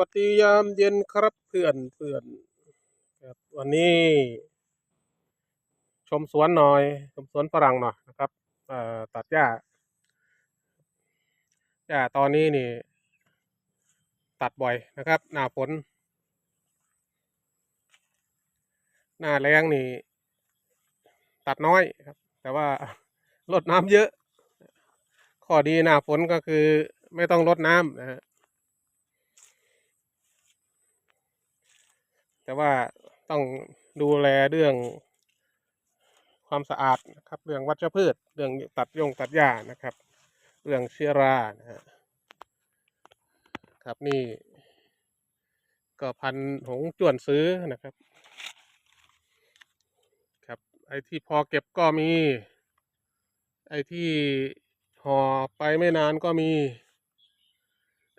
วัสดียามเย็นครับเพื่อนเพื่อนครับวันนี้ ชมสวนหน่อย ชมสวนฝรั่งหน่อยนะครับตัดหญ้าหญ้าตอนนี้นี่ ตัดบ่อยนะครับ หน้าฝนหน้าแล้งนี่ ตัดน้อยครับ แต่ว่ารดน้ำเยอะ ข้อดีหน้าฝนก็คือไม่ต้องรดน้ำนะฮะ แต่ว่าต้องดูแลเรื่องความสะอาดนะครับ เรื่องวัชพืช เรื่องตัดยงตัดหญ้านะครับ เรื่องเชื้อรานะฮะครับนี่ ก็พันหงจวนซื้อนะครับ ครับ ไอ้ที่พอเก็บก็มี ไอ้ที่ห่อไปไม่นานก็มี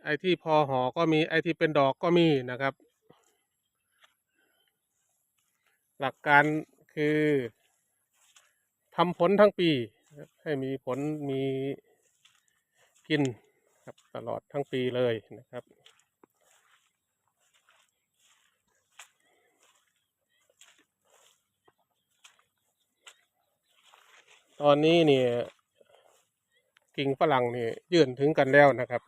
ไอ้ที่พอห่อก็มี ไอ้ที่เป็นดอกก็มีนะครับ หลักการคือทำผลทั้งปีครับให้มีผลมีกินครับตลอดทั้งปีเลยนะครับ ตอนนี้เนี่ยกิ่งฝรั่งนี่ยื่นถึงกันแล้วนะครับ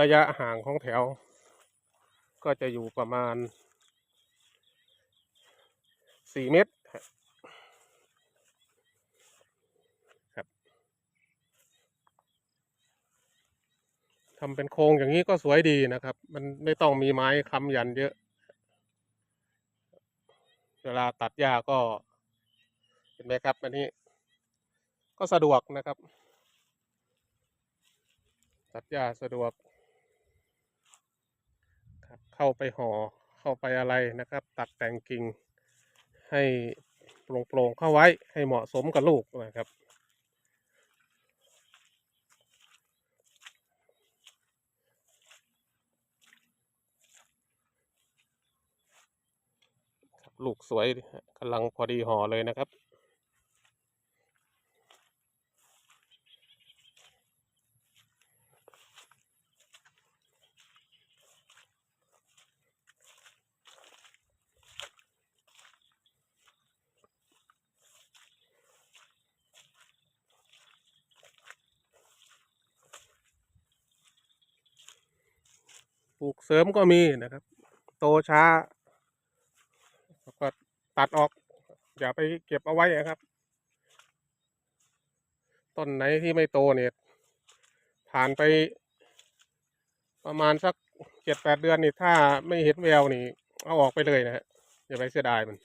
ระยะห่างของแถว ก็จะอยู่ประมาณ สี่เมตรครับทำเป็นโครงอย่างนี้ก็สวยดีนะครับ มันไม่ต้องมีไม้ค้ำยันเยอะ เวลาตัดหญ้าก็ เห็นไหมครับ อันนี้ ก็สะดวกนะครับ ตัดหญ้าสะดวกครับเข้าไปห่อเข้าไปอะไรนะครับ ตัดแต่งกิ่ง ให้โปร่งๆเข้าไว้ให้เหมาะสมกับลูกนะครับ ลูกสวยกำลังพอดีห่อเลยนะครับ ปลูกเสริมก็มีนะครับ โตช้าก็ตัดออก อย่าไปเก็บเอาไว้นะครับ ต้นไหนที่ไม่โตเนี่ยผ่านไป ประมาณสักเจ็ดแปดเดือนนี่ถ้าไม่เห็นแววนี่ เอาออกไปเลยนะฮะอย่าไปเสียดายมัน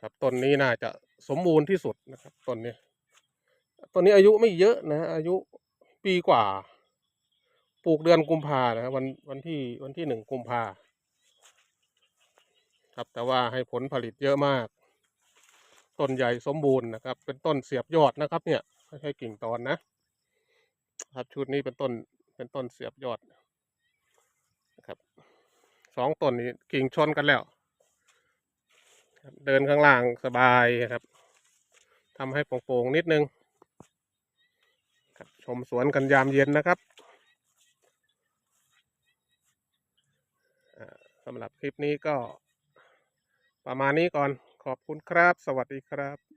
ครับต้นนี้น่าจะสมบูรณ์ที่สุดนะครับต้นนี้ต้นนี้อายุไม่เยอะนะอายุปีกว่า ปลูกเดือนกุมภานะครับวันวันที่วันที่หนึ่งกุมภาครับแต่ว่าให้ผลผลิตเยอะมาก ต้นใหญ่สมบูรณ์นะครับ เป็นต้นเสียบยอดนะครับ เนี่ยไม่ใช่กิ่งตอนนะ ครับชุดนี้เป็นต้นเป็นต้นเสียบยอดนะครับสองต้นนี้กิ่งชนกันแล้ว เดินข้างล่างสบายครับทำให้โปร่งๆนิดนึงครับชมสวนกันยามเย็นนะครับสำหรับคลิปนี้ก็ประมาณนี้ก่อนขอบคุณครับ สวัสดีครับ